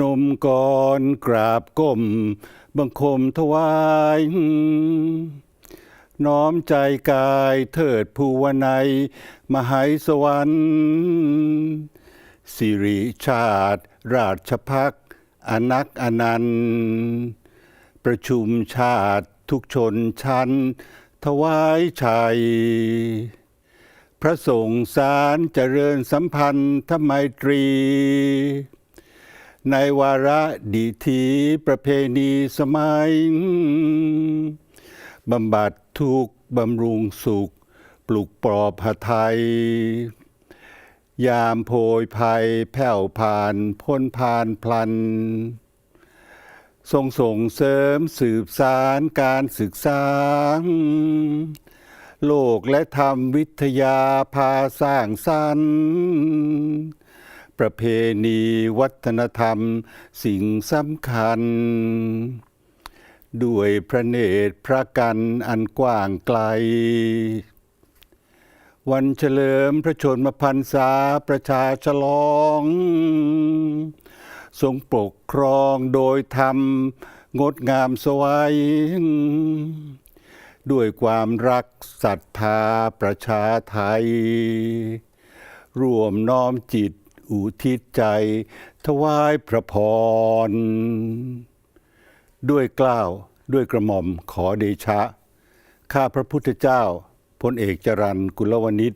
นมก่อนกราบก้ม บังคมถวาย น้อมใจกายเทิดภูวนัย มหายสวรรค์สิริชาติ ราชพักอนักอนันต์ ประชุมชาติทุกชนชั้น ถวายชัย พระสงฆ์สารเจริญสัมพันธไมตรี ในวาระดีทีประเพณีสมัย บำบัดทุกบำรุงสุข ปลุกปลอบหไทย ยามโพยภัยแผ่วผ่านพ้นผ่านพลัน ทรงส่งเสริมสืบสารการศึกษา โลกและธรรมวิทยาพาสร้างสรรค์ ประเพณีวัฒนธรรมสิ่งสำคัญ ด้วยพระเนตรพระกันอันกว้างไกล วันเฉลิมพระชนมพรรษาประชาฉลอง ทรงปกครองโดยธรรม งดงามสวัยด้วยความรักศรัทธาประชาไทย ร่วมน้อมจิต อุทิศใจ ถวายพระพร ด้วยกล้าวด้วยกระหม่อมขอเดชะ ข้าพระพุทธเจ้าพลเอกจรันกุลวณิช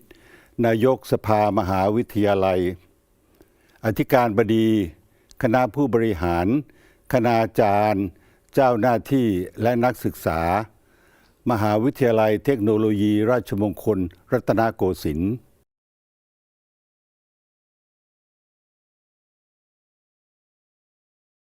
นายกสภามหาวิทยาลัย อธิการบดี คณะผู้บริหาร คณาจารย์ เจ้าหน้าที่และนักศึกษา มหาวิทยาลัยเทคโนโลยีราชมงคล รัตนโกสินทร์